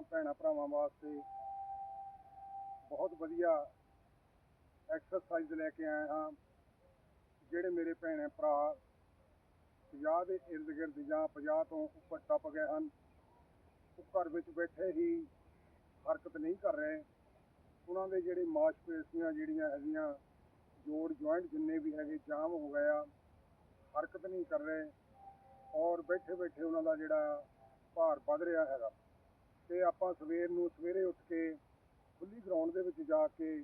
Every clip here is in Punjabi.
ਆਪਾਂ ਭੈਣਾਂ ਭਰਾਵਾਂ ਵਾਸਤੇ ਬਹੁਤ ਵਧੀਆ ਐਕਸਰਸਾਈਜ਼ ਲੈ ਕੇ ਆਏ ਹਾਂ। ਜਿਹੜੇ ਮੇਰੇ ਭੈਣੇ ਭਰਾ 50 ਦੇ ਇਰਦ ਗਿਰਦ ਜਾਂ 50 ਤੋਂ ਉੱਪਰ ਟੱਪ ਗਏ ਹਨ, ਉਹ ਘਰ ਵਿੱਚ ਬੈਠੇ ਹੀ ਹਰਕਤ ਨਹੀਂ ਕਰ ਰਹੇ। ਉਹਨਾਂ ਦੇ ਜਿਹੜੇ ਮਾਸਪੇਸ਼ੀਆਂ ਜਿਹੜੀਆਂ ਹੈਗੀਆਂ, ਜੋੜ ਜੁਆਇੰਟ ਜਿੰਨੇ ਵੀ ਹੈਗੇ, ਜਾਮ ਹੋ ਗਏ ਆ, ਹਰਕਤ ਨਹੀਂ ਕਰ ਰਹੇ। ਔਰ ਬੈਠੇ ਬੈਠੇ ਉਹਨਾਂ ਦਾ ਜਿਹੜਾ ਭਾਰ ਵੱਧ ਰਿਹਾ ਹੈਗਾ। ਤੇ ਆਪਾਂ ਸਵੇਰ ਨੂੰ ਸਵੇਰੇ ਉੱਠ ਕੇ ਖੁੱਲੀ ਗਰਾਊਂਡ ਦੇ ਵਿੱਚ ਜਾ ਕੇ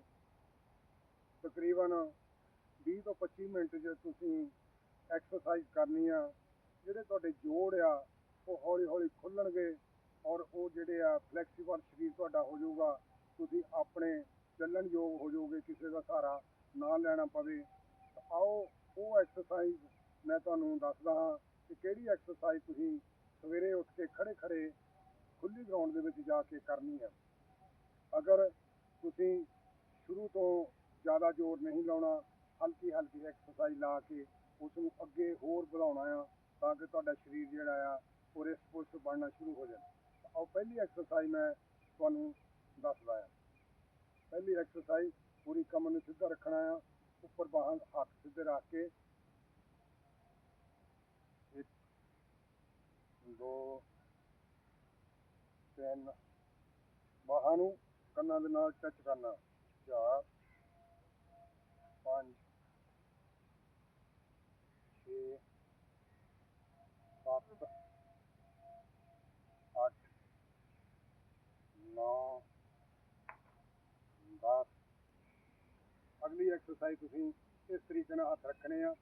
ਤਕਰੀਬਨ 20 ਤੋਂ 25 ਮਿੰਟ ਜੇ ਤੁਸੀਂ ਐਕਸਰਸਾਈਜ਼ ਕਰਨੀ ਆ, ਜਿਹੜੇ ਤੁਹਾਡੇ ਜੋੜ ਆ, ਉਹ ਹੌਲੀ ਹੌਲੀ ਖੁੱਲਣਗੇ ਔਰ ਉਹ ਜਿਹੜੇ ਆ ਫਲੈਕਸੀਬਲ ਸਰੀਰ ਤੁਹਾਡਾ ਹੋ ਜਾਊਗਾ, ਤੁਸੀਂ ਆਪਣੇ ਚੱਲਣ ਯੋਗ ਹੋ ਜਾਓਗੇ, ਕਿਸੇ ਦਾ ਸਹਾਰਾ ਨਾ ਲੈਣਾ ਪਵੇ। ਆਓ, ਉਹ ਐਕਸਰਸਾਈਜ਼ ਮੈਂ ਤੁਹਾਨੂੰ ਦੱਸਦਾ ਹਾਂ ਕਿ ਕਿਹੜੀ ਐਕਸਰਸਾਈਜ਼ ਤੁਸੀਂ ਸਵੇਰੇ ਉੱਠ ਕੇ ਖੜੇ ਖੜੇ ਖੁੱਲੀ ਗਰਾਊਂਡ ਦੇ ਵਿੱਚ ਜਾ ਕੇ ਕਰਨੀ ਹੈ। ਅਗਰ ਤੁਸੀਂ ਸ਼ੁਰੂ ਤੋਂ ਜ਼ਿਆਦਾ ਜ਼ੋਰ ਨਹੀਂ ਲਾਉਣਾ ਹਲਕੀ ਹਲਕੀ ਐਕਸਰਸਾਈਜ਼ ਲਾ ਕੇ ਉਸ ਨੂੰ ਅੱਗੇ ਹੋਰ ਵਧਾਉਣਾ ਆ, ਤਾਂ ਕਿ ਤੁਹਾਡਾ ਸਰੀਰ ਜਿਹੜਾ ਆ, ਉਹ ਰਿਸਪੋਂਸ ਬਣਨਾ ਸ਼ੁਰੂ ਹੋ ਜਾਵੇ। ਆਓ, ਪਹਿਲੀ ਐਕਸਰਸਾਈਜ਼ ਮੈਂ ਤੁਹਾਨੂੰ ਦੱਸਦਾ ਆ। ਪਹਿਲੀ ਐਕਸਰਸਾਈਜ਼ ਪੂਰੀ ਕਮਰ ਨੂੰ ਸਿੱਧਾ ਰੱਖਣਾ ਆ, ਉੱਪਰ ਬਾਹਾਂ ਹੱਥ ਸਿੱਧੇ ਰੱਖ ਕੇ। 1 2 ਚੈਨ ਬਾਹਾਂ ਨੂੰ ਕੰਨਾਂ ਦੇ ਨਾਲ ਟੱਚ ਕਰਨਾ। 4 5 6 7 8 9 10 ਅਗਲੀ ਐਕਸਰਸਾਈਜ਼ ਤੁਸੀਂ ਇਸ ਤਰੀਕੇ ਨਾਲ ਹੱਥ ਰੱਖਣੇ ਆ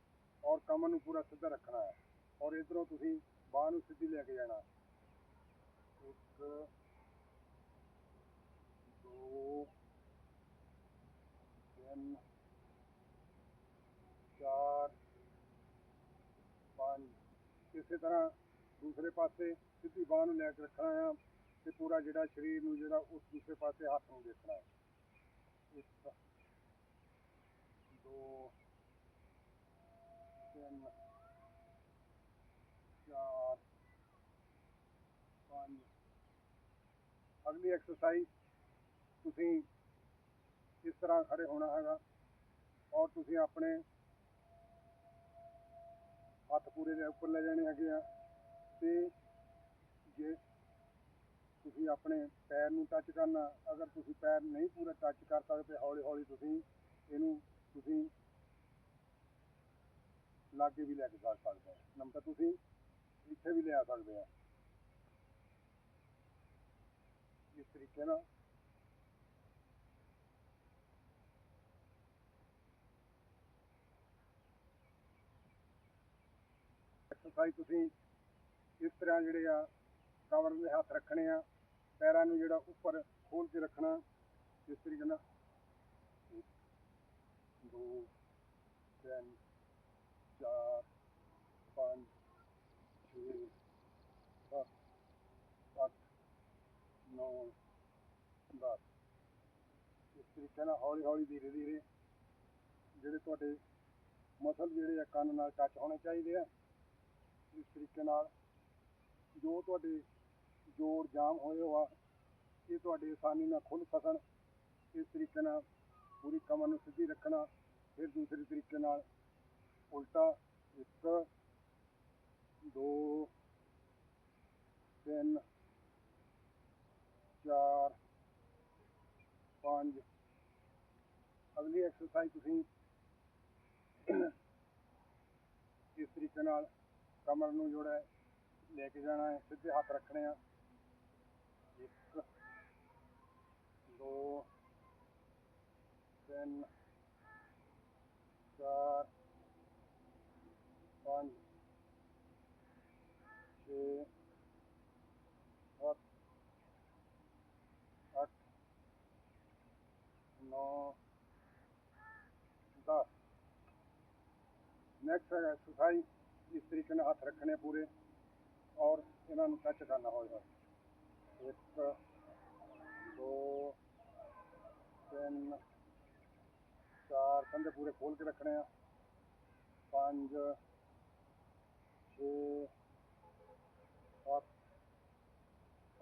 ਔਰ ਕਮਰ ਨੂੰ ਪੂਰਾ ਸਿੱਧਾ ਰੱਖਣਾ ਹੈ। ਔਰ ਇਧਰੋਂ ਤੁਸੀਂ ਬਾਹ ਨੂੰ ਸਿੱਧੀ ਲੈ ਕੇ ਜਾਣਾ। ਇੱਕ, ਦੋ, ਤਿੰਨ, ਚਾਰ, ਪੰਜ। ਇਸੇ ਤਰ੍ਹਾਂ ਦੂਸਰੇ ਪਾਸੇ ਸਿੱਧੀ ਬਾਹ ਨੂੰ ਲੈ ਕੇ ਰੱਖਣਾ ਆ ਤੇ ਪੂਰਾ ਜਿਹੜਾ ਸਰੀਰ ਨੂੰ ਜਿਹੜਾ ਉਸ ਦੂਸਰੇ ਪਾਸੇ ਹੱਥ ਨੂੰ ਦੇਖਣਾ। ਹੈ ਇੱਕ, ਦੋ, ਤਿੰਨ ਚਾਰ ਪੰਜ ਅਗਲੀ ਐਕਸਰਸਾਈਜ਼ ਤੁਸੀਂ ਇਸ ਤਰ੍ਹਾਂ ਖੜੇ ਹੋਣਾ ਹੈਗਾ ਔਰ ਤੁਸੀਂ ਆਪਣੇ ਹੱਥ ਪੂਰੇ ਦੇ ਉੱਪਰ ਲੈ ਜਾਣੇ ਹੈਗੇ ਆ ਤੇ ਜੇ ਤੁਸੀਂ ਆਪਣੇ ਪੈਰ ਨੂੰ ਟੱਚ ਕਰਨਾ, ਅਗਰ ਤੁਸੀਂ ਪੈਰ ਨਹੀਂ ਪੂਰਾ ਟੱਚ ਕਰ ਸਕਦੇ ਹੌਲੀ ਹੌਲੀ ਤੁਸੀਂ ਇਹਨੂੰ ਤੁਸੀਂ ਲਾਗੇ ਵੀ ਲੈ ਕੇ ਜਾ ਸਕਦੇ ਹੋ। ਨੰਬਰ ਤੁਸੀਂ ਇੱਥੇ ਵੀ ਲਿਆ ਸਕਦੇ ਆ ਜਿਸ ਤਰੀਕੇ ਨਾਲ ਐਕਸਰਸਾਈਜ਼ ਤੁਸੀਂ ਇਸ ਤਰ੍ਹਾਂ ਜਿਹੜੇ ਆ ਕਵਰ ਦੇ ਹੱਥ ਰੱਖਣੇ ਆ, ਪੈਰਾਂ ਨੂੰ ਜਿਹੜਾ ਉੱਪਰ ਖੋਲ ਕੇ ਰੱਖਣਾ, ਇਸ ਤਰੀਕੇ ਨਾਲ। 2 ਤਰੀਕੇ ਨਾਲ ਹੌਲੀ ਹੌਲੀ ਧੀਰੇ ਧੀਰੇ ਜਿਹੜੇ ਤੁਹਾਡੇ ਮਸਲ ਜਿਹੜੇ ਆ ਕੰਨ ਨਾਲ ਟੱਚ ਹੋਣੇ ਚਾਹੀਦੇ ਆ। ਇਸ ਤਰੀਕੇ ਨਾਲ ਜੋ ਤੁਹਾਡੇ ਜੋੜ ਜਾਮ ਹੋਏ ਹੋ ਇਹ ਤੁਹਾਡੇ ਆਸਾਨੀ ਨਾਲ ਖੁੱਲ ਸਕਣ। ਇਸ ਤਰੀਕੇ ਨਾਲ ਪੂਰੀ ਕਮਰ ਨੂੰ ਸਿੱਧੀ ਰੱਖਣਾ, ਫਿਰ ਦੂਸਰੇ ਤਰੀਕੇ ਨਾਲ ਉਲਟਾ ਇੱਕ ਦੋ, ਤਿੰਨ, ਚਾਰ, ਪੰਜ ਅਗਲੀ ਐਕਸਰਸਾਈਜ਼ ਤੁਸੀਂ ਇਸ ਤਰੀਕੇ ਨਾਲ ਕਮਰ ਨੂੰ ਜੋੜਾ ਹੈ, ਲੈ ਕੇ ਜਾਣਾ ਹੈ, ਸਿੱਧੇ ਹੱਥ ਰੱਖਣੇ ਆ। ਇੱਕ, ਦੋ, ਤਿੰਨ कनैक्शन है इस तरीके ने हाथ रखने पूरे, और इन्होंने टच करना होगा एक, दो, तीन, चार, कंधे पूरे खोल के रखने हैं। पाँच छ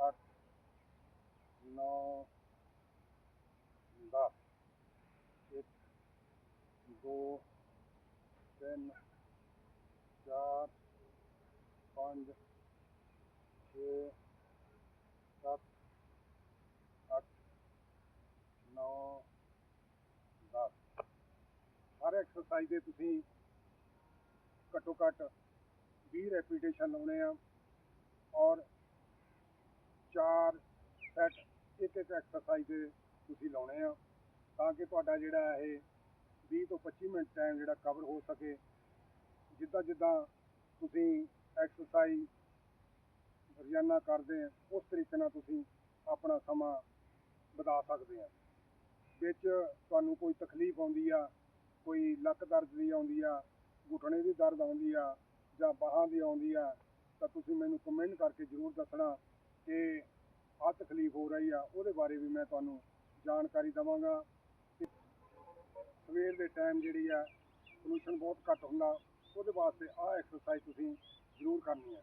अठ नौ, दस। एक, दो ਤਿੰਨ, ਚਾਰ, ਪੰਜ, ਛੇ, ਸੱਤ, ਅੱਠ, ਨੌ, ਦਸ। ਹਰ ਐਕਸਰਸਾਈਜ਼ ਦੇ ਤੁਸੀਂ ਘੱਟੋ ਘੱਟ 20 ਰੈਪੀਟੇਸ਼ਨ ਲਾਉਣੇ ਆ ਔਰ ਚਾਰ ਸੈਟ ਇੱਕ ਇੱਕ ਐਕਸਰਸਾਈਜ਼ ਦੇ ਤੁਸੀਂ ਲਾਉਣੇ ਆ ਤਾਂ ਕਿ ਤੁਹਾਡਾ ਜਿਹੜਾ ਇਹ 20 ਤੋਂ 25 ਮਿੰਟ ਟਾਈਮ ਜਿਹੜਾ ਕਵਰ ਹੋ ਸਕੇ। ਜਿੱਦਾਂ ਜਿੱਦਾਂ ਤੁਸੀਂ ਐਕਸਰਸਾਈਜ਼ ਰੋਜ਼ਾਨਾ ਕਰਦੇ ਉਸ ਤਰੀਕੇ ਨਾਲ ਤੁਸੀਂ ਆਪਣਾ ਸਮਾਂ ਵਧਾ ਸਕਦੇ ਆ। ਵਿੱਚ ਤੁਹਾਨੂੰ ਕੋਈ ਤਕਲੀਫ ਆਉਂਦੀ ਆ, ਕੋਈ ਲੱਕ ਦਰਦ ਦੀ ਆਉਂਦੀ ਆ, ਘੁਟਣੇ ਦੀ ਦਰਦ ਆਉਂਦੀ ਆ, ਜਾਂ ਬਾਹਾਂ ਦੀ ਆਉਂਦੀ ਆ, ਤਾਂ ਤੁਸੀਂ ਮੈਨੂੰ ਕਮੈਂਟ ਕਰਕੇ ਜ਼ਰੂਰ ਦੱਸਣਾ ਕਿ ਆਹ ਤਕਲੀਫ ਹੋ ਰਹੀ ਆ, ਉਹਦੇ ਬਾਰੇ ਵੀ ਮੈਂ ਤੁਹਾਨੂੰ ਜਾਣਕਾਰੀ ਦਵਾਂਗਾ। ਸਵੇਰ ਦੇ ਟਾਈਮ ਜਿਹੜੀ ਆ ਪੋਲੂਸ਼ਨ ਬਹੁਤ ਘੱਟ ਹੁੰਦਾ। ਉਹਦੇ ਵਾਸਤੇ ਆਹ ਐਕਸਰਸਾਈਜ਼ ਤੁਸੀਂ ਜ਼ਰੂਰ ਕਰਨੀ ਹੈ।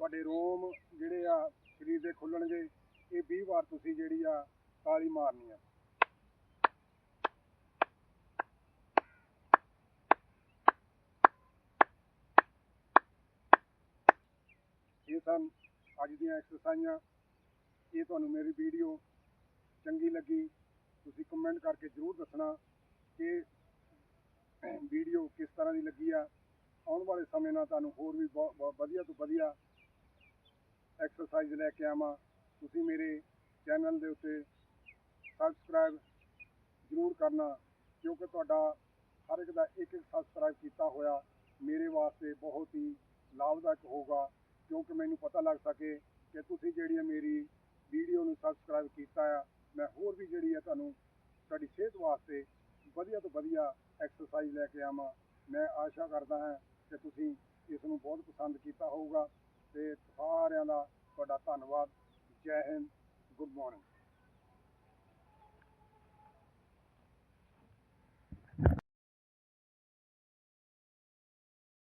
ਤੁਹਾਡੇ ਰੋਮ ਜਿਹੜੇ ਆ ਸਰੀਰ ਦੇ ਖੁੱਲਣਗੇ। ਇਹ 20 ਵਾਰ ਤੁਸੀਂ ਜਿਹੜੀ ਆ ਤਾਲੀ ਮਾਰਨੀ ਆ। ਇਹ ਸਨ ਅੱਜ ਦੀਆਂ ਐਕਸਰਸਾਈਜ਼ਾਂ ਇਹ ਤੁਹਾਨੂੰ ਮੇਰੀ ਵੀਡੀਓ ਚੰਗੀ ਲੱਗੀ, ਤੁਸੀਂ ਕਮੈਂਟ ਕਰਕੇ ਜ਼ਰੂਰ ਦੱਸਣਾ ਕਿ ਵੀਡੀਓ ਕਿਸ ਤਰ੍ਹਾਂ ਦੀ ਲੱਗੀ ਆ। ਆਉਣ ਵਾਲੇ ਸਮੇਂ ਨਾਲ ਤੁਹਾਨੂੰ ਹੋਰ ਵੀ ਬਹੁਤ ਵਧੀਆ ਤੋਂ ਵਧੀਆ ਐਕਸਰਸਾਈਜ਼ ਲੈ ਕੇ ਆਵਾਂ। ਤੁਸੀਂ ਮੇਰੇ ਚੈਨਲ ਦੇ ਉੱਤੇ ਸਬਸਕ੍ਰਾਈਬ ਜ਼ਰੂਰ ਕਰਨਾ, ਕਿਉਂਕਿ ਤੁਹਾਡਾ ਹਰ ਇੱਕ ਦਾ ਇੱਕ ਇੱਕ ਸਬਸਕ੍ਰਾਈਬ ਕੀਤਾ ਹੋਇਆ ਮੇਰੇ ਵਾਸਤੇ ਬਹੁਤ ਹੀ ਲਾਭਦਾਇਕ ਹੋਊਗਾ, ਕਿਉਂਕਿ ਮੈਨੂੰ ਪਤਾ ਲੱਗ ਸਕੇ ਕਿ ਤੁਸੀਂ ਜਿਹੜੀ ਹੈ ਮੇਰੀ ਵੀਡੀਓ ਨੂੰ ਸਬਸਕ੍ਰਾਈਬ ਕੀਤਾ ਆ, ਮੈਂ ਹੋਰ ਵੀ ਜਿਹੜੀ ਹੈ ਤੁਹਾਨੂੰ ਤੁਹਾਡੀ ਸਿਹਤ ਵਾਸਤੇ ਵਧੀਆ ਤੋਂ ਵਧੀਆ ਐਕਸਰਸਾਈਜ਼ ਲੈ ਕੇ ਆਵਾਂ। ਮੈਂ ਆਸ਼ਾ ਕਰਦਾ ਹਾਂ ਕਿ ਤੁਸੀਂ ਇਸ ਨੂੰ ਬਹੁਤ ਪਸੰਦ ਕੀਤਾ ਹੋਊਗਾ ਤੇ ਸਾਰਿਆਂ ਦਾ ਤੁਹਾਡਾ ਧੰਨਵਾਦ। ਜੈ ਹਿੰਦ ਗੁੱਡ ਮਾਰਨਿੰਗ